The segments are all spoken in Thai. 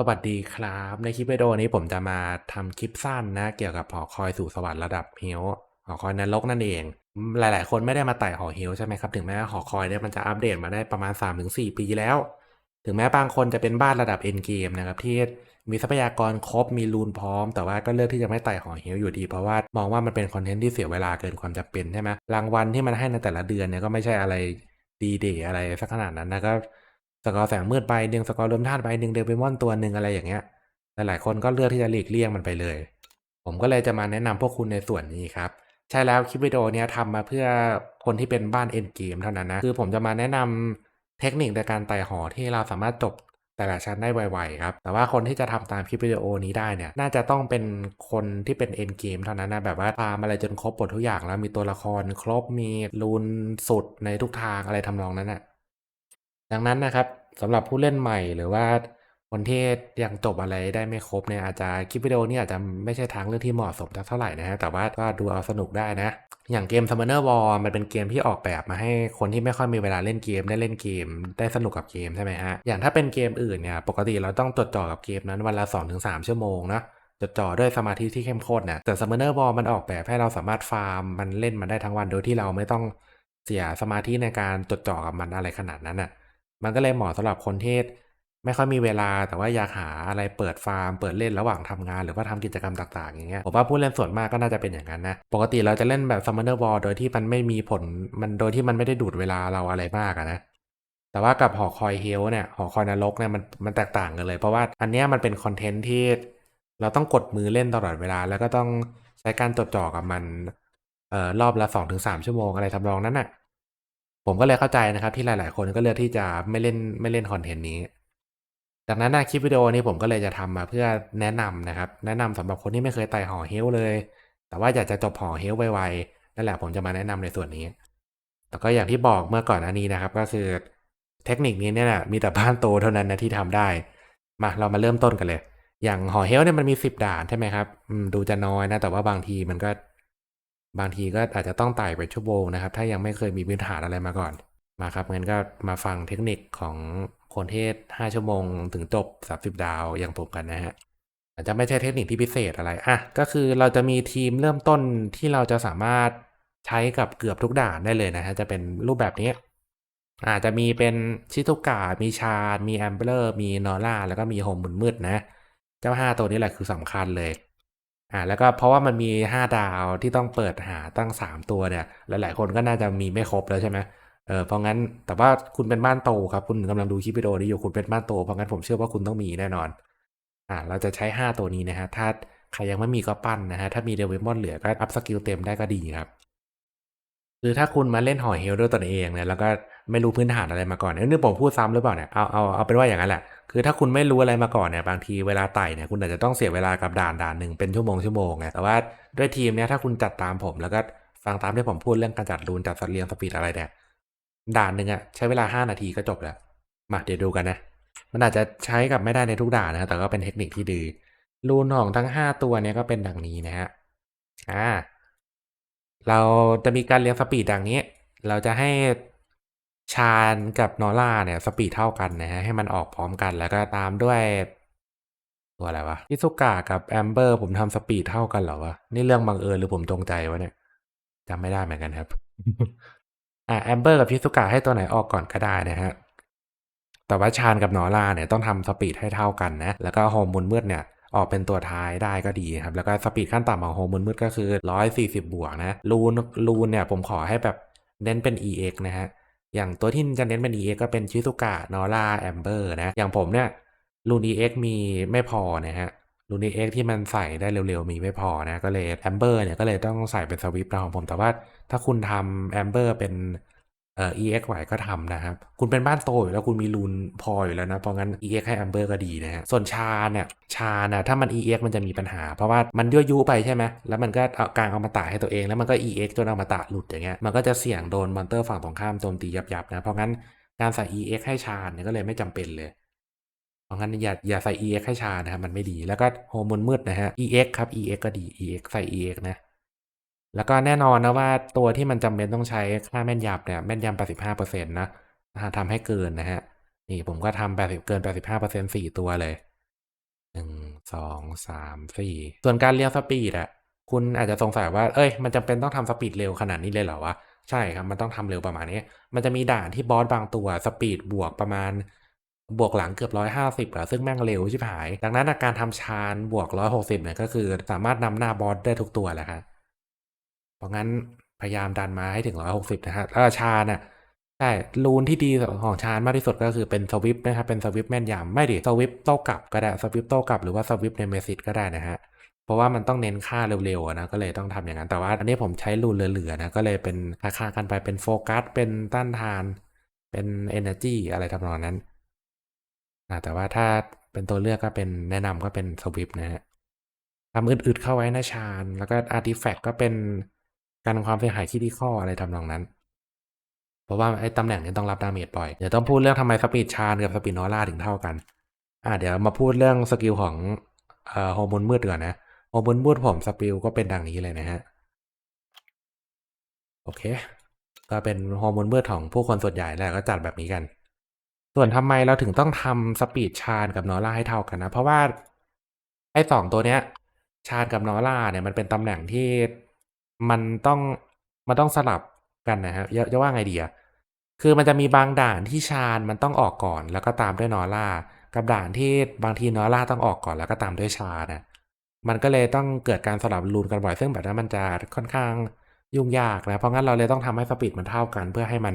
สวัสดีครับ ในคลิปวิดีโอนี้ผมจะมาทำคลิปสั้นนะ เกี่ยวกับหอคอยสู่สวรรค์ระดับเฮลหอคอยนรกนั่นเอง หลาย ๆ คนไม่ได้มาไต่หอเฮลใช่ไหมครับ ถึงแม้หอคอยเนี่ยมันจะอัปเดตมาได้ประมาณ 3-4 ปีแล้ว ถึงแม้บางคนจะเป็นบ้านระดับเอ็นเกมนะครับที่มีทรัพยากรครบมีรูนพร้อม แต่ว่าก็เลือกที่จะไม่ไต่หอเฮลอยู่ดี เพราะว่ามองว่ามันเป็นคอนเทนต์ที่เสียเวลาเกินความจำเป็นใช่ไหมรางวัลที่มันให้ในแต่ละเดือนเนี่ยก็ไม่ใช่อะไรดีเดย์อะไรสักขนาดนั้นนะก็ สกอร์แสงมืดใบหนึ่งสกอร์รวมธาตุใบหนึ่งเดบิมอนตัวหนึ่งอะไรอย่างเงี้ยหลายๆคนก็เลือกที่จะหลีกเลี่ยงมันไปเลย ผมก็เลยจะมาแนะนำพวกคุณในส่วนนี้ครับ ใช่แล้วคลิปวิดีโอนี้ทำมาเพื่อคนที่เป็นบ้านเอ็นเกมเท่านั้นนะ คือผมจะมาแนะนำเทคนิคในการไต่หอที่เราสามารถจบแต่ละชั้นได้ไวๆครับ แต่ว่าคนที่จะทำตามคลิปวิดีโอนี้ได้เนี่ย น่าจะต้องเป็นคนที่เป็นเอ็นเกมเท่านั้นนะ แบบว่าตามอะไรจนครบหมดทุกอย่างแล้วมีตัวละครครบมีรูนสุดในทุกทางอะไรทำนองนั้นน่ะ ดังนั้นนะครับสำหรับผู้เล่นใหม่หรือว่าคนที่ยังจบอะไรได้ไม่ครบเนี่ยอาจจะคลิปวิดีโอนี้อาจจะไม่ใช่ทางเลือกที่เหมาะสมเท่าไหร่นะฮะแต่ว่าก็ดูเอาสนุกได้นะ อย่างเกม Summoner War มันเป็นเกมที่ออกแบบมาให้คนที่ไม่ค่อยมีเวลาเล่นเกมได้เล่นเกม ได้สนุกกับเกมใช่ไหมฮะอย่างถ้าเป็นเกมอื่นเนี่ยปกติเราต้องจดจ่อกับเกมนั้นวันละ 2-3 ชั่วโมงนะจดจ่อด้วยสมาธิที่เข้มข้นนะแต่ Summoner War มันออกแบบให้เราสามารถฟาร์มมันเล่นมันได้ทั้งวันโดยที่เราไม่ต้องเสียสมาธิในการจดจ่อกับมันอะไรขนาดนั้นน่ะ มันก็เลยเหมาะสำหรับคนที่ไม่ค่อยมีเวลาแต่ว่าอยากหาอะไรเปิดฟาร์ม เปิดเล่นระหว่างทำงาน หรือว่าทำกิจกรรมต่างๆ อย่างเงี้ยผมว่าผู้เล่นส่วนมากก็น่าจะเป็นอย่างนั้นนะ ปกติเราจะเล่นแบบ Summoner War โดยที่มันไม่มีผลมันโดยที่มันไม่ได้ดูดเวลาเราอะไรมากนะแต่ว่ากับหอคอยเฮลเนี่ยหอคอยนรกเนี่ยมันมันแตกต่างกันเลย เพราะว่าอันเนี้ยมันเป็นคอนเทนต์ที่เราต้องกดมือเล่นตลอดเวลา แล้วก็ต้องใช้การจดจ่อกับมันเอ่อรอบละสองถึงสามชั่วโมงอะไรทำนองนั้นน่ะ ผมก็เลยเข้าใจนะครับที่หลาย ๆ คนก็เลือกที่จะไม่เล่นไม่เล่นคอนเทนต์นี้จากนั้นนะคลิปวิดีโอนี้ผมก็เลยจะทำมาเพื่อแนะนำนะครับ แนะนำสำหรับคนที่ไม่เคยไต่หอเฮลเลย แต่ว่าอยากจะจบหอเฮลไวๆนั่นแหละผมจะมาแนะนำในส่วนนี้ แต่ก็อย่างที่บอกเมื่อก่อนอันนี้นะครับ ก็คือเทคนิคนี้เนี่ยนะมีแต่บ้านโตเท่านั้นนะที่ทำได้ มาเรามาเริ่มต้นกันเลย อย่างหอเฮลเนี่ยมันมีสิบด่านใช่ไหมครับดูจะน้อยนะแต่ว่าบางทีมันก็ บางทีก็อาจจะต้องไต่ไปชั่วโมงนะครับ ถ้ายังไม่เคยมีพื้นฐานอะไรมาก่อน มาครับงั้นก็มาฟังเทคนิคของคนเทศ 5 ชั่วโมง ถึงจบ 30 ดาวอย่างผมกันนะฮะอาจจะไม่ใช่เทคนิคที่พิเศษอะไรอะก็คือเราจะมีทีมเริ่มต้นที่เราจะสามารถใช้กับเกือบทุกด่านได้เลยนะฮะจะเป็นรูปแบบนี้อาจจะมีเป็นชิตุกะมีชาดมีแอมเบอร์ มีนอร่าแล้วก็มีโฮมมุนมืดนะ เจ้าห้าตัวนี้แหละคือสำคัญเลย อ่าแล้วก็เพราะว่ามันมีห้าดาวที่ต้องเปิดหาตั้งสามตัวเนี่ย หลาย ๆ คนก็น่าจะมีไม่ครบแล้วใช่ไหมเออเพราะงั้นแต่ว่าคุณเป็นบ้านโตครับ คุณกำลังดูคลิปวิดีโอนี้อยู่คุณเป็นบ้านโตเพราะงั้นผมเชื่อว่าคุณต้องมีแน่นอนอ่าเราจะใช้ห้าตัวนี้นะฮะถ้าใครยังไม่มีก็ปั้นนะฮะถ้ามีเดวิมอนเหลือก็อัพสกิลเต็มได้ก็ดีครับคือถ้าคุณมาเล่นหอยเฮลด้วยตนเองเนี่ยแล้วก็ไม่รู้พื้นฐานอะไรมาก่อนเนี่ยนี่ผมพูดซ้ำหรือเปล่าเนี่ยเอาเอาเอาเป็นว่าอย่างนั้นแหละ คือถ้าคุณไม่รู้อะไรมาก่อนเนี่ยบางทีเวลาไต่เนี่ยคุณอาจจะต้องเสียเวลากับด่านด่านหนึ่งเป็นชั่วโมงชั่วโมงไงแต่ว่าด้วยทีมเนี่ยถ้าคุณจัดตามผมแล้วก็ฟังตามที่ผมพูดเรื่องการจัดรูนจัดสัตว์เลี้ยงสปีดอะไรเนี่ยด่านหนึ่งอะใช้เวลาห้านาทีก็จบแล้วมาเดี๋ยวดูกันนะ มันอาจจะใช้กับไม่ได้ในทุกด่านนะแต่ก็เป็นเทคนิคที่ดีรูนของทั้งห้าตัวเนี่ยก็เป็นดังนี้นะฮะอ่าเราจะมีการเรียงสปีดดังนี้ เราจะให้ ชาญกับนอร่าเนี่ยสปีดเท่ากันนะฮะให้มันออกพร้อมกันแล้วก็ตามด้วย ตัวอะไรวะพิซุกะกับแอมเบอร์ผมทำสปีดเท่ากันเหรอวะ นี่เรื่องบังเอิญหรือผมจงใจวะเนี่ยจำไม่ได้เหมือนกันครับอ่าแอมเบอร์กับพิซุกะให้ตัวไหนออกก่อนก็ได้นะฮะแต่ว่าชาญกับนอร่าเนี่ยต้องทำสปีดให้เท่ากันนะ แล้วก็โฮมมูนมืดเนี่ยออกเป็นตัวท้ายได้ก็ดีครับ แล้วก็สปีดขั้นต่ำของโฮมมูนมืดก็คือ 140 บวกนะ รูนรูนเนี่ยผมขอให้แบบเน้นเป็น EX นะฮะ อย่างตัวที่จะเน้นเป็น EX ก็เป็นชิซุกะนอร่าแอมเบอร์นะ อย่างผมเนี่ยรูน EX มีไม่พอนะฮะรูน EX ที่มันใส่ได้เร็วๆ มีไม่พอนะ ก็เลยแอมเบอร์เนี่ยก็เลยต้องใส่เป็นสวิปของผม แต่ว่าถ้าคุณทำแอมเบอร์เป็น เอ่อ EX ไหวก็ทำนะครับ คุณเป็นบ้านโตอยู่แล้วคุณมีรูนพออยู่แล้วนะ เพราะงั้น EX ให้ Amber ก็ดีนะฮะ ส่วนชาเนี่ย ชาน่ะถ้ามัน EX มันจะมีปัญหา เพราะว่ามันยั่วยุไปใช่ไหม แล้วมันก็เอากลางเอามาตะให้ตัวเอง แล้วมันก็ EX จนเอามาตะหลุดอย่างเงี้ย มันก็จะเสี่ยงโดนมอนเตอร์ฝั่งตรงข้ามโจมตียับๆนะ เพราะงั้นการใส่ EX ให้ชาเนี่ยก็เลยไม่จำเป็นเลย เพราะงั้นอย่าอย่าใส่ EX ให้ชานะครับมันไม่ดี แล้วก็โฮอร์โมนมืดนะฮะ EX ครับ EX ก็ดี EX ใส่ EX นะ แล้วก็แน่นอนนะว่าตัวที่มันจำเป็นต้องใช้ค่าแม่นยำเนี่ยแม่นยำ85%นะนะฮะทำให้เกินนะฮะ นี่ผมก็ทำ80เกิน85% 4ตัวเลยหนึ่งสองสามสี่ส่วนการเรียงสปีดอะคุณอาจจะสงสัยว่า เอ้ย มันจำเป็นต้องทำสปีดเร็วขนาดนี้เลยเหรอวะ ใช่ครับ มันต้องทำเร็วประมาณนี้ มันจะมีด่านที่บอสบางตัวสปีดบวกประมาณบวกหลังเกือบร้อยห้าสิบอะซึ่งแม่งเร็วชิบหาย ดังนั้นการทำชานบวกร้อยหกสิบเนี่ยก็คือสามารถนำหน้าบอสได้ทุกตัวแหละครับ เพราะงั้นพยายามดันมาให้ถึงร้อยหกสิบนะฮะแล้วชาเนี่ยใช่รูนที่ดีของชานมากที่สุดก็คือเป็นสวิปนะครับเป็นสวิปแม่นยำไม่ดิสวิปโต้กลับก็ได้สวิปโต้กลับหรือว่าสวิปในเมซิสก็ได้นะฮะเพราะว่ามันต้องเน้นค่าเร็วๆนะก็เลยต้องทำอย่างนั้น แต่ว่าอันนี้ผมใช้รูนเหลือๆนะก็เลยเป็นราคากันไปเป็นโฟกัสเป็นต้านทาน เป็น energy อะไรทำนองนั้นอ่าแต่ว่าถ้าเป็นตัวเลือกก็เป็นแนะนำก็เป็นสวิปนะฮะทำอึดๆเข้าไว้นะชาญแล้วก็อาร์ติแฟกต์ก็เป็น การความเสียหายคิดีข้ออะไรทำนองนั้น เพราะว่าไอ้ตำแหน่งนี้ต้องรับดาเมจบ่อย เดี๋ยวต้องพูดเรื่องทำไมสปีดชาญกับสปีดนอร่าถึงเท่ากัน อ่าเดี๋ยวมาพูดเรื่องสกิลของเอ่อฮอร์โมนมืดก่อนนะฮอร์โมนมืดผมสกิลก็เป็นดังนี้เลยนะฮะ โอเค ก็เป็นฮอร์โมนมืดของผู้คนส่วนใหญ่แหละก็จัดแบบนี้กัน ส่วนทำไมเราถึงต้องทำสปีดชาญกับนอร่าให้เท่ากันนะ เพราะว่าไอ้สองตัวเนี้ยชาญกับนอร่าเนี่ยมันเป็นตำแหน่งที่ มันต้อง มันต้องสลับกันนะฮะจะจะว่าไงดีอะคือมันจะมีบางด่านที่ชาญมันต้องออกก่อน แล้วก็ตามด้วยนอร่า กับด่านที่บางทีนอร่าต้องออกก่อนแล้วก็ตามด้วยชาญนะมันก็เลยต้องเกิดการสลับรูนกันบ่อย ซึ่งแบบนั้นมันจะค่อนข้างยุ่งยากนะ เพราะงั้นเราเลยต้องทำให้สปีดมันเท่ากัน เพื่อให้มัน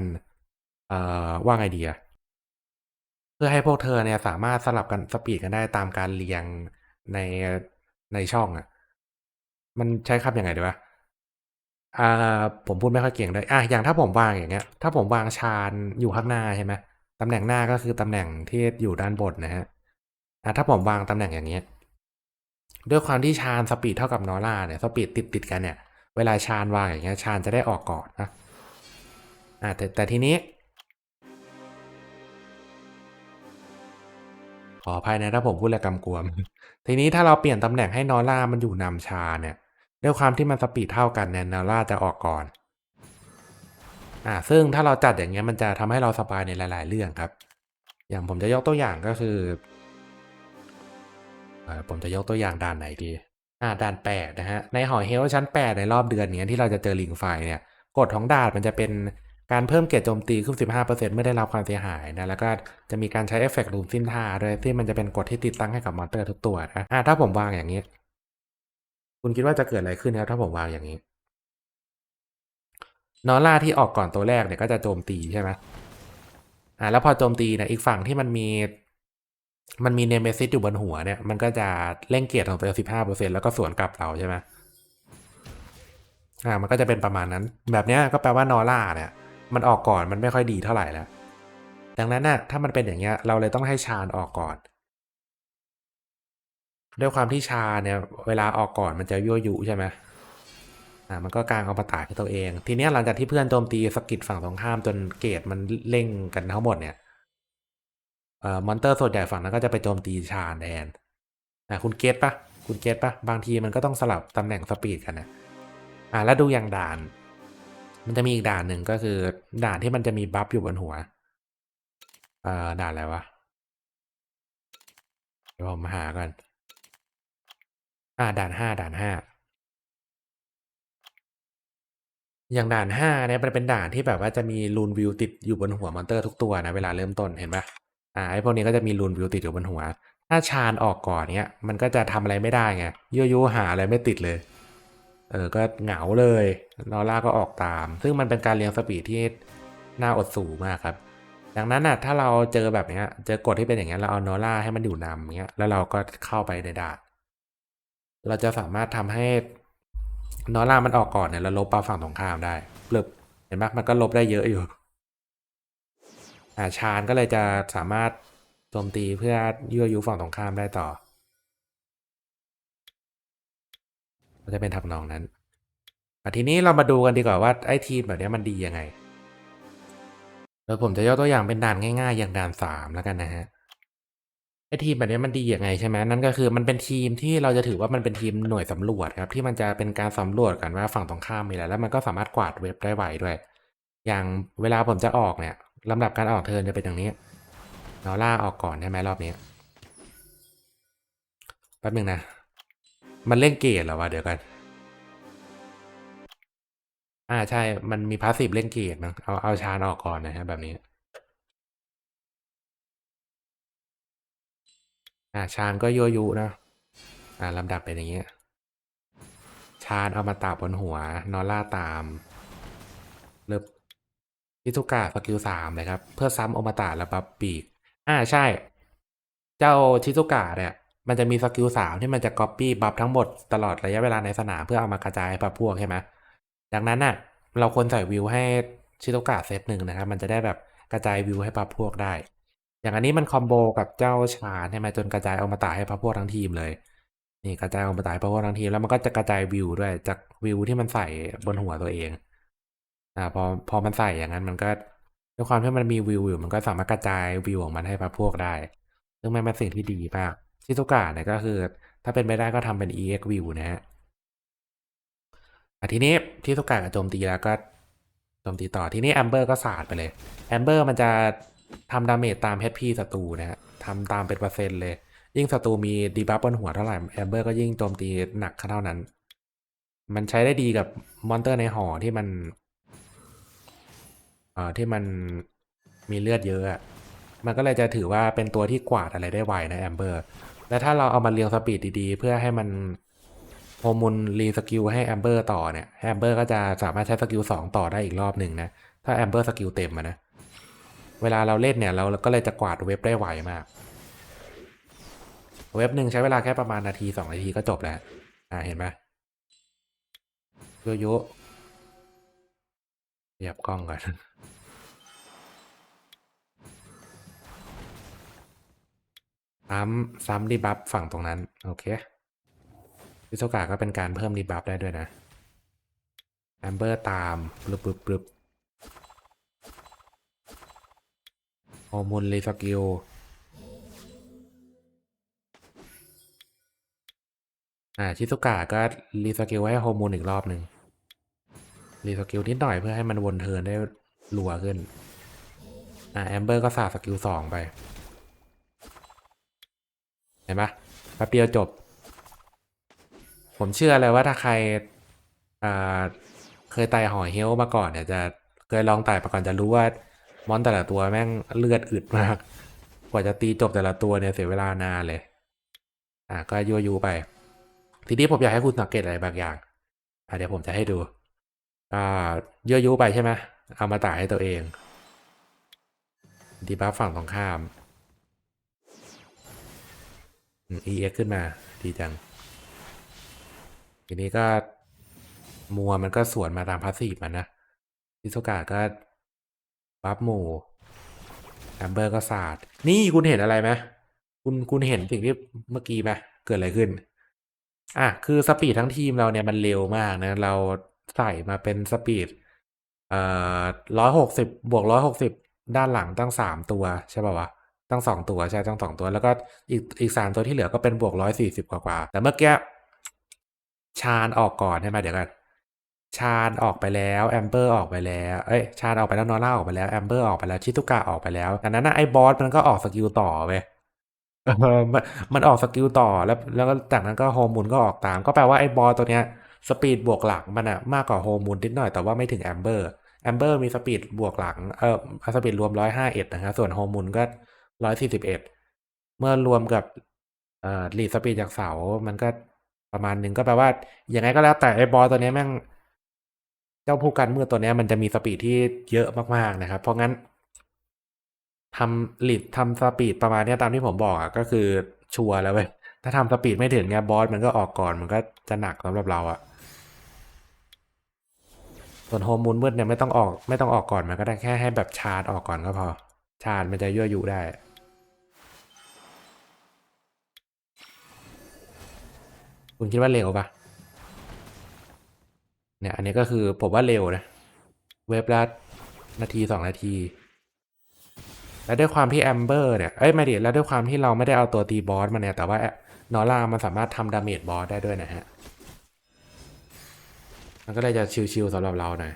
เอ่อ ว่าไงดีอะเพื่อให้พวกเธอเนี่ยสามารถสลับกันสปีดกันได้ตามการเรียงในในช่องอะมันใช้คำยังไงดีวะ อ่าผมพูดไม่ค่อยเก่งด้วยอะอย่างถ้าผมวางอย่างเงี้ย ถ้าผมวางชานอยู่ข้างหน้าใช่ไหมตำแหน่งหน้าก็คือตำแหน่งที่อยู่ด้านบนนะฮะอะถ้าผมวางตำแหน่งอย่างเงี้ย ด้วยความที่ชานสปีดเท่ากับนอร่าเนี่ยสปีดติดติดกันเนี่ย เวลาชานวางอย่างเงี้ยชานจะได้ออกก่อนนะอ่าแต่แต่ทีนี้ขออภัยนะถ้าผมพูดอะไรกำกวม ทีนี้ถ้าเราเปลี่ยนตำแหน่งให้นอร่ามันอยู่นำชาเนี่ย ด้วยความที่มันสปีดเท่ากันเนี่ยนอร่าจะออกก่อนอ่าซึ่งถ้าเราจัดอย่างเงี้ยมันจะทำให้เราสบายในหลาย ๆ เรื่องครับ อย่างผมจะยกตัวอย่างก็คืออ่อผมจะยกตัวอย่างด่านไหนดีอ่าด่านแปดนะฮะในหอยเฮลชั้นแปดในรอบเดือนเนี้ยที่เราจะเจอลิงไฟเนี่ยกฎของด่านมันจะเป็นการเพิ่มเกรดโจมตีขึ้น 15%เมื่อได้รับความเสียหายนะ แล้วก็จะมีการใช้เอฟเฟกต์ลูมสิ้นท่าด้วยที่มันจะเป็นกฎที่ติดตั้งให้กับมอนเตอร์ทุกตัวนะอ่าถ้าผมวางอย่างนี้ คุณคิดว่าจะเกิดอะไรขึ้นครับถ้าผมวางอย่างนี้ นอร่าที่ออกก่อนตัวแรกเนี่ยก็จะโจมตีใช่ไหมอ่าแล้วพอโจมตีเนี่ยอีกฝั่งที่มันมี มันมีเนเมซิสอยู่บนหัวเนี่ย มันก็จะเร่งเกียรติของตัวสิบห้าเปอร์เซ็นแล้วก็สวนกลับเราใช่ไหมอ่ามันก็จะเป็นประมาณนั้น แบบเนี้ยก็แปลว่านอร่าเนี่ย มันออกก่อนมันไม่ค่อยดีเท่าไหร่แล้ว ดังนั้นน่ะถ้ามันเป็นอย่างเงี้ยเราเลยต้องให้ชาญออกก่อน ด้วยความที่ชาเนี่ย เวลาออกก่อนมันจะยั่วยุใช่ไหมอ่ามันก็กางเอามาตากให้ตัวเอง ทีเนี้ยหลังจากที่เพื่อนโจมตีสกิดฝั่งตรงข้ามจนเกตมันเร่งกันทั้งหมดเนี่ยเอ่อมอนเตอร์ส่วนใหญ่ฝั่งนั้นก็จะไปโจมตีชาแทนอ่าคุณเกตปะคุณเกตปะบางทีมันก็ต้องสลับตำแหน่งสปีดกันนะอ่าแล้วดูอย่างด่าน มันจะมีอีกด่านหนึ่งก็คือ ด่านที่มันจะมีบัฟอยู่บนหัวเอ่อด่านอะไรวะเดี๋ยวผมมาหาก่อน อ่า ด่านห้าด่านห้าอย่างด่านห้าเนี่ยมันเป็นด่านที่แบบว่าจะมีรูนวิวติดอยู่บนหัวมอนเตอร์ทุกตัวนะเวลาเริ่มต้นเห็นปะอ่าไอพวกนี้ก็จะมีรูนวิวติดอยู่บนหัว ถ้าชาญออกก่อนเนี้ยมันก็จะทำอะไรไม่ได้ไงยั่วยุหาอะไรไม่ติดเลย เออก็เหงาเลยนอร่าก็ออกตาม ซึ่งมันเป็นการเรียงสปีดที่น่าอดสูมากครับ ดังนั้นน่ะถ้าเราเจอแบบเนี้ยเจอกฎที่เป็นอย่างเงี้ยเราเอานอร่าให้มันอยู่นำเงี้ยแล้วเราก็เข้าไปในด่าน เราจะสามารถทำให้นอร่ามันออกก่อนเนี่ยแล้วลบปลาฝั่งตรงข้ามได้เปลึบเห็นไหมมันก็ลบได้เยอะอยู่อ่าชาญก็เลยจะสามารถโจมตีเพื่อยั่วยุฝั่งตรงข้ามได้ต่อก็จะเป็นทำนองนั้นอทีนี้เรามาดูกันดีกว่าว่าไอ้ทีมแบบนี้มันดียังไงเดี๋ยวผมจะยกตัวอย่างเป็นด่านง่าย ๆ อย่างด่านสามแล้วกันนะฮะ ไอ้ทีมแบบนี้มันดียังไงใช่ไหมนั่นก็คือมันเป็นทีมที่เราจะถือว่ามันเป็นทีมหน่วยสำรวจครับที่มันจะเป็นการสำรวจกันว่าฝั่งตรงข้ามมีอะไรแล้วมันก็สามารถกวาดเว็บได้ไวด้วย อย่างเวลาผมจะออกเนี่ยลำดับการออกเทินจะเป็นอย่างนี้นอล่าออกก่อนใช่ไหมรอบนี้แป๊บหนึงนะ มันเล่นเกตเหรอวะเดี๋ยวกัน อ่าใช่มันมีพาสซีฟเล่นเกตมั้งเอาเอาชานออกก่อนนะฮะแบบนี้ อ่าชานก็ยั่วยุนะอ่าลำดับเป็นอย่างเงี้ยชาญเอามาตาบบนหัวนอล่าตามเริ่มพิทุกะสกิลสามเลยครับ เพื่อซ้ำอมตะและบัฟปีก อ่าใช่ เจ้าชิซุกะเนี่ย มันจะมีสกิลสามที่มันจะก๊อปปี้บัฟทั้งหมดตลอดระยะเวลาในสนามเพื่อเอามากระจายให้พับพวกใช่ไหมดังนั้นน่ะ เราควรใส่วิวให้ชิซุกะเซตหนึ่งนะครับ มันจะได้แบบกระจายวิวให้พับพวกได้ อย่างอันนี้มันคอมโบกับเจ้าชาใช่ไหมจนกระจายอมตะให้พับพวกทั้งทีมเลย นี่กระจายออกมาตายพราะว่าทั้งทีมแล้วมันก็จะกระจายวิวด้วยจากวิวที่มันใส่บนหัวตัวเองอ่าพอพอมันใส่อย่างนั้นมันก็ด้วยความที่มันมีวิวอยู่มันก็สามารถกระจายวิวของมันให้พักพวกได้ ซึ่งมันเป็นสิ่งที่ดีมากชิซุกะเนี่ยก็คือ ถ้าเป็นไปได้ก็ทำเป็น EX view นะฮะทีนี้ชิซุกะกับโจมตีแล้วก็โจมตีต่อทีนี้แอมเบอร์ก็สาดไปเลยแอมเบอร์มันจะ ทำดาเมจตาม HP ศัตรูนะฮะทำตามเป็นเปอร์เซ็นต์เลย ยิ่งศัตรูมีดีบัฟบนหัวเท่าไหร่แอมเบอร์ก็ยิ่งโจมตีหนักเท่านั้น มันใช้ได้ดีกับมอนเตอร์ในหอที่มันเอ่อที่มันมีเลือดเยอะมันก็เลยจะถือว่าเป็นตัวที่กวาดอะไรได้ไวนะแอมเบอร์ และถ้าเราเอามาเรียงสปีดดีๆ เพื่อให้มันโฮมุนรีสกิลให้แอมเบอร์ต่อเนี่ยแอมเบอร์ก็จะสามารถใช้สกิลสองต่อได้อีกรอบหนึ่งนะ ถ้าแอมเบอร์สกิลเต็มนะ เวลาเราเล่นเนี่ยเราก็เลยจะกวาดเว็บได้ไวมาก เว็บหนึ่งใช้เวลาแค่ประมาณนาทีสองนาทีก็จบแล้ว อ่าเห็นไหมโยโย่หยียบกล้องก่อนซ้ำซ้ำดีบัฟฝั่งตรงนั้น โอเคพิโซกาก็เป็นการเพิ่มดีบัฟได้ด้วยนะแอมเบอร์ตามปรึบปรึบปรึบ ฮอร์โมนรีสกิลอ่าชิซุกะก็รีสกิลให้โมูนอีกรอบหนึ่งรีสกิลนิดหน่อยเพื่อให้มันวนเทิร์นได้รัวขึ้น อ่าแอมเบอร์ก็สาดสกิลสองไป เห็นปะแป๊บเดียวจบ ผมเชื่อเลยว่าถ้าใครอ่าเคยไต่หอยเฮลมาก่อนเนี่ยจะเคยลองไต่มาก่อนจะรู้ว่า มอนแต่ละตัวแม่งเลือดอึดมาก กว่าจะตีจบแต่ละตัวเนี่ยเสียเวลานานเลย อ่าก็ยั่วยูไป ทีนี้ผมอยากให้คุณสังเกตอะไรบางอย่างอะเดี๋ยวผมจะให้ดู อ่ายั่วยุไปใช่ไหมเอามาตายให้ตัวเองดีบัฟฝั่งตรงข้ามอืม EX ขึ้นมาดีจัง ทีนี้ก็มัวมันก็สวนมาตามพาสซีฟมันนะพิโซกาก็ บัฟหมูแอมเบอร์ก็สาด นี่คุณเห็นอะไรไหมคุณคุณเห็นสิ่งที่เมื่อกี้ไหมเกิดอะไรขึ้น อะ คือสปีดทั้งทีมเราเนี่ยมันเร็วมากนะ เราใส่มาเป็นสปีดเอ่อร้อยหกสิบบวกร้อยหกสิบด้านหลังตั้งสามตัวใช่ป่าวะตั้งสองตัวใช่ตั้งสองตัว แล้วก็อีกอีกสามตัวที่เหลือก็เป็นบวกร้อยสี่สิบกว่าๆแต่เมื่อกี้ชาญออกก่อนใช่ไหมเดี๋ยวกัน ชาญออกไปแล้วแอมเบอร์ออกไปแล้วเอ้ยชาญออกไปแล้วนอร่าออกไปแล้วแอมเบอร์ออกไปแล้วชิตุกะออกไปแล้วดังนั้นนะไอ้บอสมันก็ออกสกิลต่อเว้ยเออมันมันออกสกิลต่อแล้ว แล้วก็จากนั้นก็โฮมูนก็ออกตาม ก็แปลว่าไอ้บอลตัวเนี้ยสปีดบวกหลังมันอะมากกว่าโฮมูนนิดหน่อยแต่ว่าไม่ถึงแอมเบอร์แอมเบอร์มีสปีดบวกหลังเออสปีดรวมร้อยห้าเอ็ดนะฮะส่วนโฮมูนก็ร้อยสี่สิบเอ็ดเมื่อรวมกับเอ่อลีดสปีดจากเสามันก็ประมาณหนึ่งก็แปลว่ายังไงก็แล้วแต่ไอ้บอลตัวเนี้ยแม่ง เจ้าผู้กันมืดตัวนี้มันจะมีสปีดที่เยอะมากๆนะครับ เพราะงั้นทำลิดทำสปีดประมาณนี้ตามที่ผมบอกอะก็คือชัวร์แล้วเว้ยถ้าทำสปีดไม่ถึงเนี่ยบอสมันก็ออกก่อนมันก็จะหนักสำหรับเราอะส่วนโฮมูนมืดเนี่ยไม่ต้องออกไม่ต้องออกก่อนมันก็ได้แค่ให้แบบชาร์จออกก่อนก็พอ ชาร์จมันจะยั่วยุได้คุณคิดว่าเร็วปะ เนี่ยอันนี้ก็คือผมว่าเร็วนะเว็บละนาทีสองนาที แล้วด้วยความที่แอมเบอร์เนี่ยเอ้ยไม่ดิแล้วด้วยความที่เราไม่ได้เอาตัวตีบอสมาเนี่ย แต่ว่านอร่ามันสามารถทำดาเมจบอสได้ด้วยนะฮะมันก็เลยจะชิวๆสำหรับเราหน่อย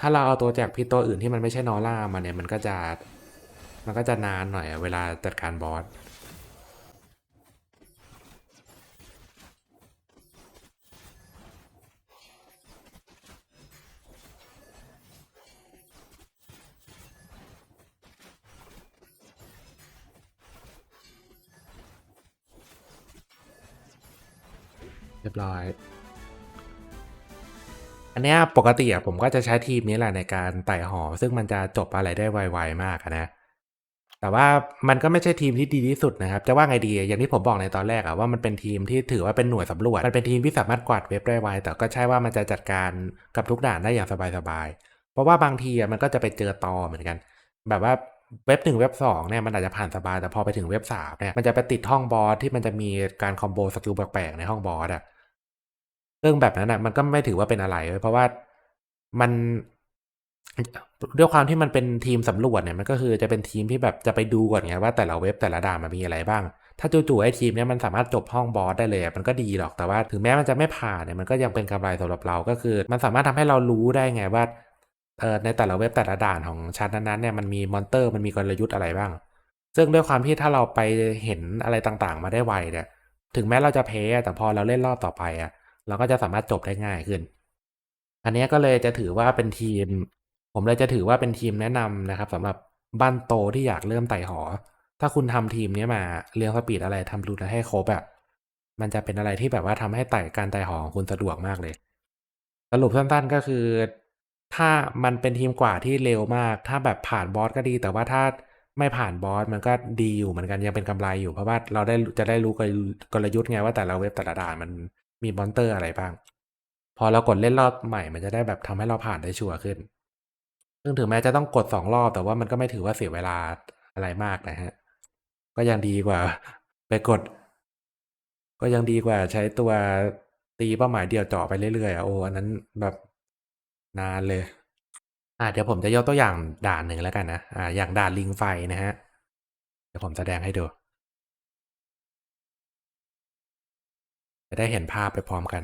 ถ้าเราเอาตัวจากพิษตัวอื่นที่มันไม่ใช่นอร่ามาเนี่ยมันก็จะมันก็จะนานหน่อยเวลาจัดการบอส รียบร้อย อันนี้ปกติอะผมก็จะใช้ทีมนี้แหละในการไต่หอ ซึ่งมันจะจบอะไรได้ไวๆมากนะ แต่ว่ามันก็ไม่ใช่ทีมที่ดีที่สุดนะครับ จะว่าไงดี อย่างที่ผมบอกในตอนแรกอะว่ามันเป็นทีมที่ถือว่าเป็นหน่วยสำรวจ มันเป็นทีมที่สามารถกวาดเว็บได้ไว แต่ก็ใช่ว่ามันจะจัดการกับทุกด่านได้อย่างสบายๆ เพราะว่าบางทีอะมันก็จะไปเจอตอเหมือนกัน แบบว่าเว็บหนึ่งเว็บสองเนี่ยมันอาจจะผ่านสบายแต่พอไปถึงเว็บสามเนี่ยมันจะไปติดห้องบอสที่มันจะมีการคอมโบสกิลแปลกๆในห้องบอสอะ ซึ่องแบบนั้นอะ มันก็ไม่ถือว่าเป็นอะไรเว้ยเพราะว่ามันด้วยความที่มันเป็นทีมสำรวจเนี่ยมันก็คือจะเป็นทีมที่แบบจะไปดูก่อนไงว่าแต่ละเว็บแต่ละด่านมันมีอะไรบ้าง ถ้าจู่ๆไอ้ทีมเนี้ยมันสามารถจบห้องบอสได้เลยมันก็ดีหรอกแต่ว่าถึงแม้มันจะไม่ผ่านเนี่ยมันก็ยังเป็นกำไรสำหรับเราก็คือ มันสามารถทำให้เรารู้ได้ไงว่าเออในแต่ละเว็บแต่ละด่านของชั้นนั้นๆเนี่ยมันมีมอนเตอร์มันมีกลยุทธ์อะไรบ้าง ซึ่งด้วยความที่ถ้าเราไปเห็นอะไรต่างๆ มาได้ไวเนี่ย ถึงแม้เราจะแพ้แต่พอเราเล่นรอบต่อไปอะ เราก็จะสามารถจบได้ง่ายขึ้น อันนี้ก็เลยจะถือว่าเป็นทีม ผมเลยจะถือว่าเป็นทีมแนะนำนะครับสำหรับบ้านโตที่อยากเริ่มไต่หอ ถ้าคุณทำทีมนี้มาเรียงสปีดอะไรทำรูทให้ครบอะมันจะเป็นอะไรที่แบบว่าทำให้ไต่การไต่หอของคุณสะดวกมากเลย สรุปสั้นๆก็คือ ถ้ามันเป็นทีมกว่าที่เร็วมาก ถ้าแบบผ่านบอสก็ดี แต่ว่าถ้าไม่ผ่านบอสมันก็ดีอยู่เหมือนกันยังเป็นกำไรอยู่เพราะว่าเราได้จะได้รู้กลกลยุทธ์ไงว่าแต่ละเว็บแต่ละด่านมัน มีมอนเตอร์อะไรบ้าง พอเรากดเล่นรอบใหม่มันจะได้แบบทำให้เราผ่านได้ชัวร์ขึ้น ซึ่งถึงแม้จะต้องกดสองรอบ แต่ว่ามันก็ไม่ถือว่าเสียเวลาอะไรมากนะฮะ ก็ยังดีกว่า ไปกด ก็ยังดีกว่าใช้ตัวตีเป้าหมายเดียวเจาะไปเรื่อยๆโอ้อันนั้นแบบนานเลย อ่าเดี๋ยวผมจะยกตัวอย่างด่านหนึ่งแล้วกันนะ อ่า อย่างด่านลิงไฟนะฮะ เดี๋ยวผมแสดงให้ดู จะได้เห็นภาพไปพร้อมกัน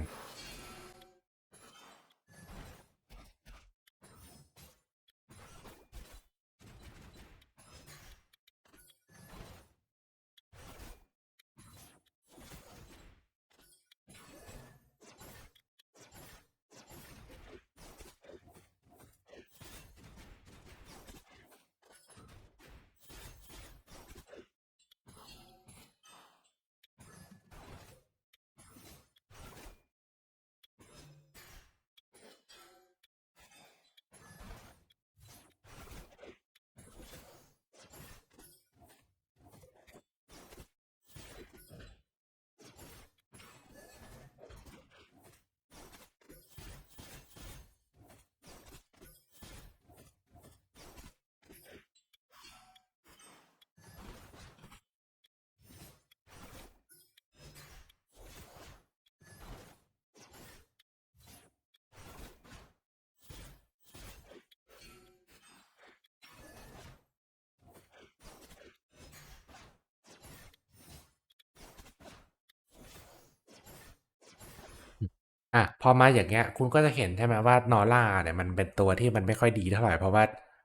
อะพอมาอย่างเงี้ย คุณก็จะเห็นใช่ไหมว่านอร่าเนี่ยมันเป็นตัวที่มันไม่ค่อยดีเท่าไหร่เพราะว่า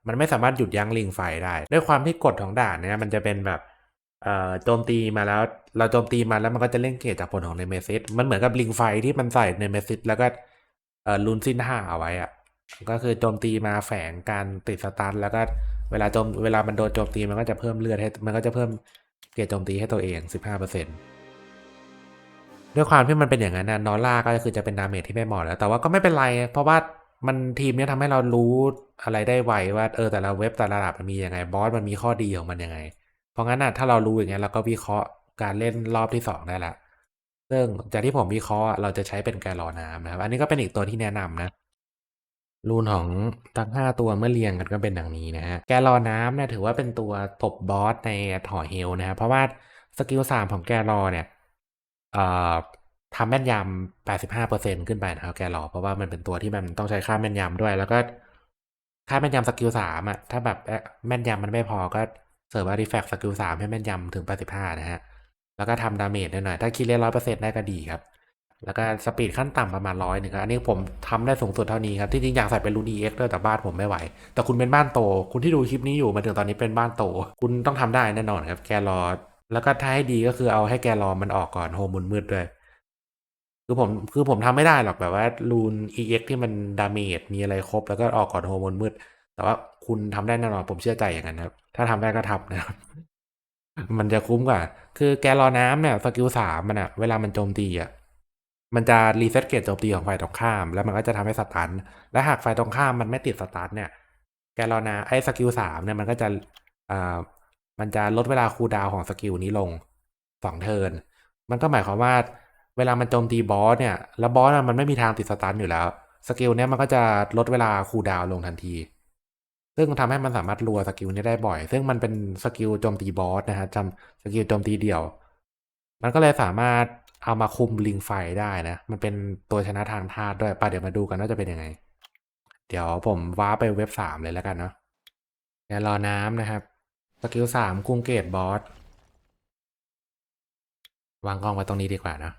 มันไม่สามารถหยุดยั้งลิงไฟได้ ด้วยความที่กฎของด่านเนี่ยมันจะเป็นแบบ เอ่อ โจมตีมาแล้ว เราโจมตีมาแล้วมันก็จะเล่นเกจจากผลของเนเมซิสมันเหมือนกับลิงไฟที่มันใส่เนเมซิสแล้วก็ เอ่อลูนซินห้าเอาไว้อะ ก็คือโจมตีมาแฝงการติดสตาร์ทแล้วก็เวลาโจม เวลามันโดนโจมตีมันก็จะเพิ่มเลือดให้ มันก็จะเพิ่มเกจโจมตีให้ตัวเองสิบห้าเปอร์เซ็นต์ ด้วยความที่มันเป็นอย่างนั้นนะนอร่าก็คือจะเป็นดาเมจที่ไม่เหมาะแล้ว แต่ว่าก็ไม่เป็นไร เพราะว่ามันทีมเนี้ยทำให้เรารู้อะไรได้ไวว่าเออแต่ละเว็บแต่ละระดับมันมียังไงบอสมันมีข้อดีของมันยังไง เพราะงั้นน่ะถ้าเรารู้อย่างเงี้ยเราก็วิเคราะห์การเล่นรอบที่สองได้ละซึ่งจากที่ผมวิเคราะห์เราจะใช้เป็นแกลลอน้ำนะครับ อันนี้ก็เป็นอีกตัวที่แนะนำนะรูนของทั้งห้าตัวเมื่อเรียงกันก็เป็นดังนี้นะฮะแกลลอน้ำเนี่ยถือว่าเป็นตัวตบบอสในหอเฮลนะครับเพราะว่าสกิลสามของแกลลอเนี่ย ทำแม่นยำ85%ขึ้นไปนะครับแกลลอเพราะว่ามันเป็นตัวที่มันต้องใช้ค่าแม่นยำด้วย แล้วก็ค่าแม่นยำสกิลสามอะถ้าแบบแม่นยำมันไม่พอก็เสริมอาร์ติแฟกต์สกิลสามให้แม่นยำถึง85นะฮะ แล้วก็ทำดาเมจหน่อย ถ้าคิดเล่นร้อยเปอร์เซ็นต์ได้ก็ดีครับ แล้วก็สปีดขั้นต่ำประมาณร้อยหนึ่งครับ อันนี้ผมทำได้สูงสุดเท่านี้ครับ ที่จริงอยากใส่เป็นรูนีเอ็กด้วยแต่บ้านผมไม่ไหว แต่คุณเป็นบ้านโต คุณที่ดูคลิปนี้อยู่มาถึงตอนนี้เป็นบ้านโต คุณต้องทำได้แน่นอนครับ แกรอ แล้วก็ถ้าให้ดีก็คือเอาให้แกรอมันออกก่อนโฮมุนมืดด้วย คือผมคือผมทำไม่ได้หรอกแบบว่ารูน EX ที่มันดาเมจมีอะไรครบ แล้วก็ออกก่อนโฮมุนมืด แต่ว่าคุณทำได้แน่นอนผมเชื่อใจอย่างนั้นครับ ถ้าทำได้ก็ทำนะครับ มันจะคุ้มกว่า คือแกลลอน้ำเนี่ยสกิลสามมันอะเวลามันโจมตีอะมันจะรีเซ็ตเกจโจมตีของฝ่ายตรงข้าม แล้วมันก็จะทำให้สตัน และหากฝ่ายตรงข้ามมันไม่ติดสตันเนี่ย แกลอนาไอ้สกิลสามเนี่ยมันก็จะอ่า มันจะลดเวลาคูลดาวของสกิลนี้ลงสองเทิร์น มันก็หมายความว่า เวลามันโจมตีบอสเนี่ย แล้วบอสมันไม่มีทางติดสตันอยู่แล้ว สกิลเนี้ยมันก็จะลดเวลาคูลดาวลงทันที ซึ่งทำให้มันสามารถรัวสกิลนี้ได้บ่อย ซึ่งมันเป็นสกิลโจมตีบอสนะฮะจำสกิลโจมตีเดี่ยว มันก็เลยสามารถเอามาคุมลิงไฟได้นะ มันเป็นตัวชนะทางธาตุด้วยไป่ะเดี๋ยวมาดูกันว่าจะเป็นยังไง เดี๋ยวผมว้าไปเว็บสามเลยแล้วกันเนาะเดี๋ยวรอน้ำนะครับ สกิลสามกรุงเกตบอส วางกล้องไว้ตรงนี้ดีกว่านะ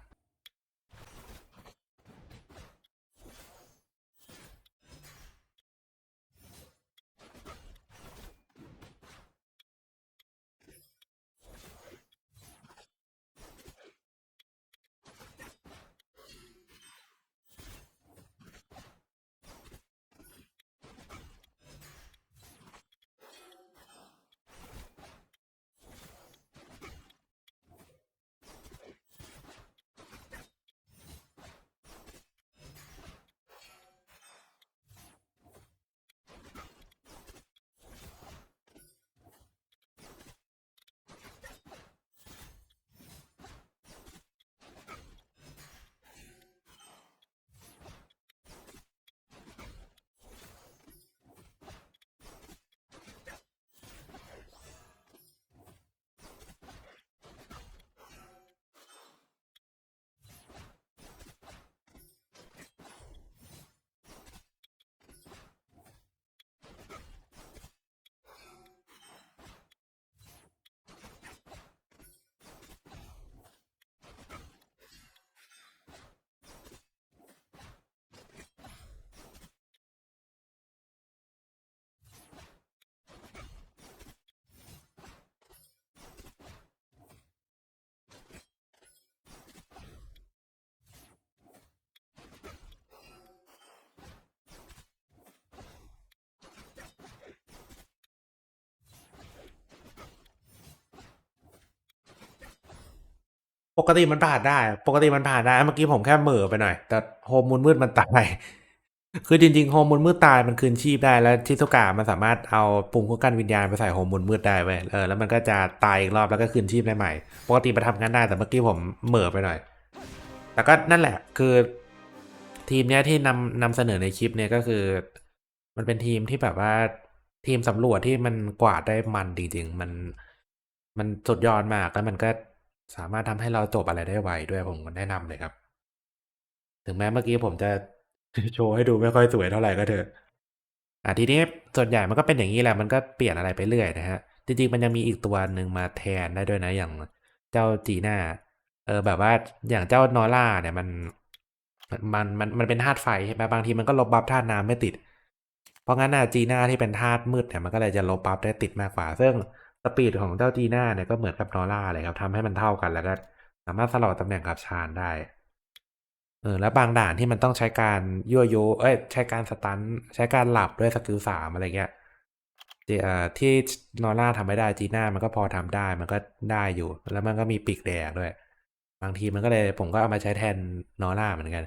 ปกติมันผ่านได้ ปกติมันผ่านได้ เมื่อกี้ผมแค่เหม่อไปหน่อย แต่โฮมมูนมืดมันตาย คือจริงๆโฮมมูนมืดตายมันคืนชีพได้ แล้วชิซุกะมันสามารถเอาปุ่มคุ้มกันวิญญาณไปใส่โฮมมูนมืดได้เว้ยเออ แล้วมันก็จะตายอีกรอบแล้วก็คืนชีพได้ใหม่ ปกติมันทำงานได้ แต่เมื่อกี้ผมเหม่อไปหน่อย แต่ก็นั่นแหละ คือทีมเนี้ยที่นำนำเสนอในคลิปเนี่ยก็คือ มันเป็นทีมที่แบบว่าทีมสำรวจที่มันกวาดได้มันจริงๆมัน มันสุดยอดมากแล้วมันก็ สามารถทำให้เราจบอะไรได้ไวด้วยผมแนะนำเลยครับ ถึงแม้เมื่อกี้ผมจะโชว์ให้ดูไม่ค่อยสวยเท่าไหร่ก็เถอะอะทีนี้ส่วนใหญ่มันก็เป็นอย่างนี้แหละมันก็เปลี่ยนอะไรไปเรื่อยนะฮะ จริงๆมันยังมีอีกตัวหนึ่งมาแทนได้ด้วยนะอย่างเจ้าจีน่าเออแบบว่าอย่างเจ้านอร่าเนี่ยมันมันมันมันเป็นธาตุไฟใช่ไหมบางทีมันก็ลบบัฟธาตุน้ำไม่ติด เพราะงั้นน่ะจีน่าที่เป็นธาตุมืดเนี่ยมันก็เลยจะลบบัฟได้ติดมากกว่า ซึ่ง สปีดของเจ้าจีน่าเนี่ยก็เหมือนกับนอร่าเลยครับทำให้มันเท่ากันแล้วก็สามารถสลับตำแหน่งกับชาญได้เออแล้วบางด่านที่มันต้องใช้การยั่วยุเอ้ยใช้การสตันใช้การหลับด้วยสกิลสามอะไรเงี้ยที่เออที่นอร่าทำไม่ได้จีน่ามันก็พอทำได้มันก็ได้อยู่ แล้วมันก็มีปีกแดงด้วย บางทีมันก็เลยผมก็เอามาใช้แทนนอร่าเหมือนกัน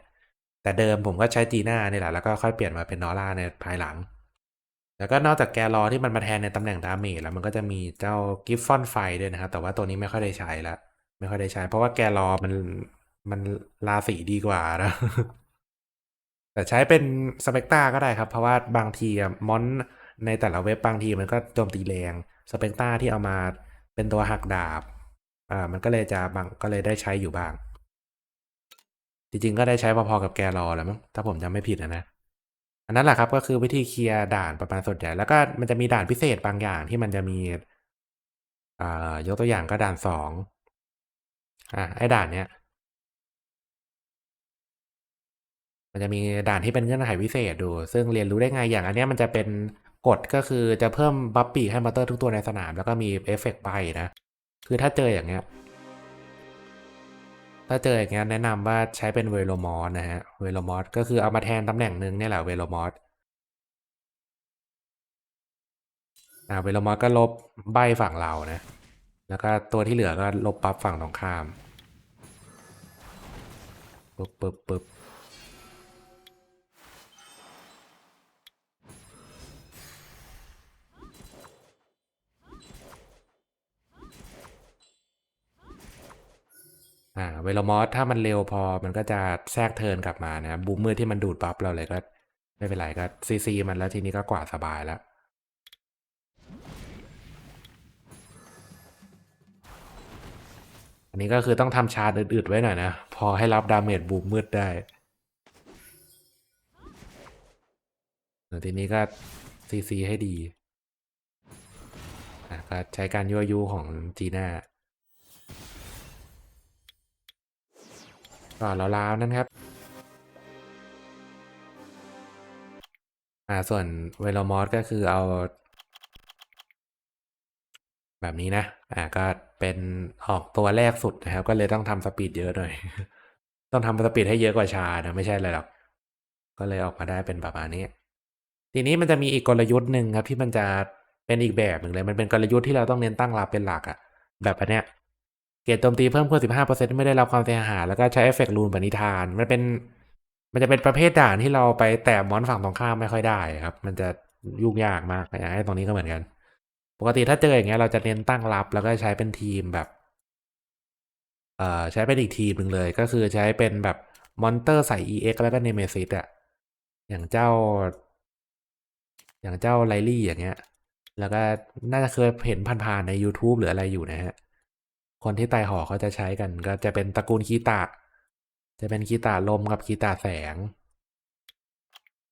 แต่เดิมผมก็ใช้จีน่านี่แหละแล้วก็ค่อยเปลี่ยนมาเป็นนอร่าในภายหลัง แล้วก็นอกจากแกรอที่มันมาแทนในตำแหน่งดาเมจแล้วมันก็จะมีเจ้ากิฟฟอนไฟด้วยนะครับ แต่ว่าตัวนี้ไม่ค่อยได้ใช้ละไม่ค่อยได้ใช้ เพราะว่าแกรอมันมันราสีดีกว่านะแต่ใช้เป็นสเปกตาก็ได้ครับ เพราะว่าบางทีอะมอนในแต่ละเว็บบางทีมันก็โจมตีแรงสเปกตาที่เอามาเป็นตัวหักดาบอ่ามันก็เลยจะบางก็เลยได้ใช้อยู่บ้าง จริงๆก็ได้ใช้พอๆกับแกรอแหล้วมั้งถ้าผมจำไม่ผิดนะนะ นนั้นแหละครับก็คือวิธีเคลียร์ด่านประมาณส่วนใหญ่แล้วก็มันจะมีด่านพิเศษบางอย่างที่มันจะมีอ่ายกตัวอย่างก็ด่านสองอ่าไอ้ด่านเนี้ยมันจะมีด่านที่เป็นเงื่อนไขพิเศษดู ซึ่งเรียนรู้ได้ไงอย่างอันเนี้ยมันจะเป็นกฎก็คือจะเพิ่มบัฟปีกให้มอเตอร์ทุกตัวในสนาม แล้วก็มีเอฟเฟกต์ใบนะ คือถ้าเจออย่างเงี้ย ถ้าเจออย่างเงี้ยแนะนำว่าใช้เป็นเวโลมอสนะฮะ เวโลมอสก็คือเอามาแทนตำแหน่งหนึ่งนี่แหละเวโลมอสอ่าเวโลมอสก็ลบใบฝั่งเรานะ แล้วก็ตัวที่เหลือก็ลบปั๊บฝั่งตรงข้ามปึ๊บปึ๊บปึ๊บ อ่าเวลามอสถ้ามันเร็วพอมันก็จะแทรกเทินกลับมานะบูมเมอร์ที่มันดูดบัฟเราเลยก็ ไม่เป็นไรก็ซีซีมันแล้วทีนี้ก็กวาดสบายแล้วอันนี้ก็คือต้องทำชาร์จอึดๆไว้หน่อยนะ พอให้รับดาเมจบูมมืดได้ทีนี้ก็ซีซีให้ดีก็ใช้การยั่วยุของจีน่า ก็ลาวๆนั่นครับ อ่าส่วนเวลามอสก็คือเอา แบบนี้นะ อ่าก็เป็นออกตัวแรกสุดนะครับ ก็เลยต้องทำสปีดเยอะหน่อย ต้องทำสปีดให้เยอะกว่าชานะไม่ใช่เลยหรอก ก็เลยออกมาได้เป็นประมาณนี้ ทีนี้มันจะมีอีกกลยุทธ์หนึ่งครับที่มันจะเป็นอีกแบบหนึ่งเลย มันเป็นกลยุทธ์ที่เราต้องเน้นตั้งรับเป็นหลักอะแบบอันเนี้ย เกรดโจมตีเพิ่มขึ้น 15%ไม่ได้รับความเสียหายแล้วก็ใช้เอฟเฟกต์รูนปณิธาน มันเป็น มันจะเป็นประเภทด่านที่เราไปแตะมอนฝั่งตรงข้ามไม่ค่อยได้ครับ มันจะยุ่งยากมากอย่างไอ้ตรงนี้ก็เหมือนกัน ปกติถ้าเจออย่างเงี้ยเราจะเน้นตั้งรับ แล้วก็ใช้เป็นทีมแบบ เอ่อใช้เป็นอีกทีมหนึ่งเลย ก็คือใช้เป็นแบบมอนเตอร์ใส่ EX แล้วก็เนเมซิสอะอย่างเจ้า อย่างเจ้าไลลี่อย่างเงี้ย แล้วก็น่าจะเคยเห็นผ่านๆใน YouTube หรืออะไรอยู่นะฮะ คนที่ไต่หอเขาจะใช้กัน ก็จะเป็นตระกูลคีตะ จะเป็นคีตาลมกับคีตาแสง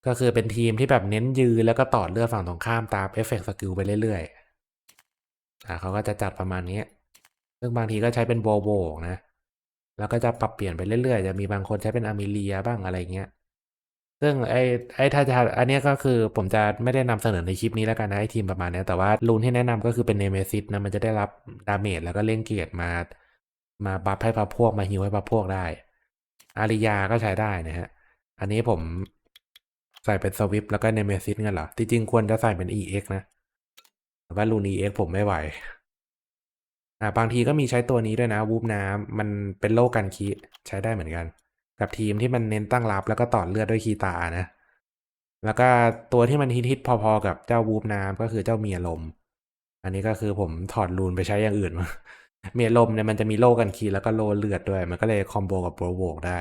ก็คือเป็นทีมที่แบบเน้นยืนแล้วก็ต่อเลือดฝั่งตรงข้ามตามเอฟเฟกต์สกิลไปเรื่อยๆอ่าเขาก็จะจัดประมาณนี้ ซึ่งบางทีก็ใช้เป็นโวโวนะ แล้วก็จะปรับเปลี่ยนไปเรื่อยๆ จะมีบางคนใช้เป็นอามิเลียบ้างอะไรเงี้ย ซึ่งไอ้ไอ้ถ้าจะอันนี้ก็คือผมจะไม่ได้นำเสนอในคลิปนี้แล้วกันนะไอ้ทีมประมาณนี้แต่ว่ารูนที่แนะนำก็คือเป็นเนเมซิสนะมันจะได้รับดาเมจแล้วก็เล่นเกียรติมา มาบัฟให้พับพวกมาฮิวให้พับพวกได้ อาริยาก็ใช้ได้นะฮะ อันนี้ผมใส่เป็นสวิปแล้วก็เนเมซิสกันเหรอที่จริงควรจะใส่เป็น EX นะ แต่ว่ารูน EX ผมไม่ไหวอ่าบางทีก็มีใช้ตัวนี้ด้วยนะ วูบน้ำมันเป็นโลกันคีใช้ได้เหมือนกัน กับทีมที่มันเน้นตั้งรับแล้วก็ต่อเลือดด้วยคีตานะ แล้วก็ตัวที่มันฮิตๆพอๆกับเจ้าวูบน้ำก็คือเจ้าเมียลม อันนี้ก็คือผมถอดรูนไปใช้อย่างอื่นมา เมียลมเนี่ยมันจะมีโล่กันคีแล้วก็โล่เลือดด้วย มันก็เลยคอมโบกับโปรโวกได้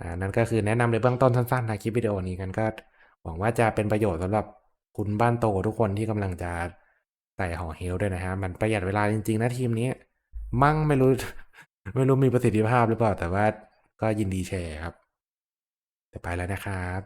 อ่านั่นก็คือแนะนำในเบื้องต้นสั้นๆนะคลิปวิดีโอนี้กันก็หวังว่าจะเป็นประโยชน์สำหรับคุณบ้านโตทุกคนที่กำลังจะไต่หอเฮลด้วยนะฮะ มันประหยัดเวลาจริงๆนะทีมนี้ มั่งไม่รู้ ไม่รู้มีประสิทธิภาพหรือเปล่า แต่ว่าก็ยินดีแชร์ครับ แต่ไปแล้วนะครับ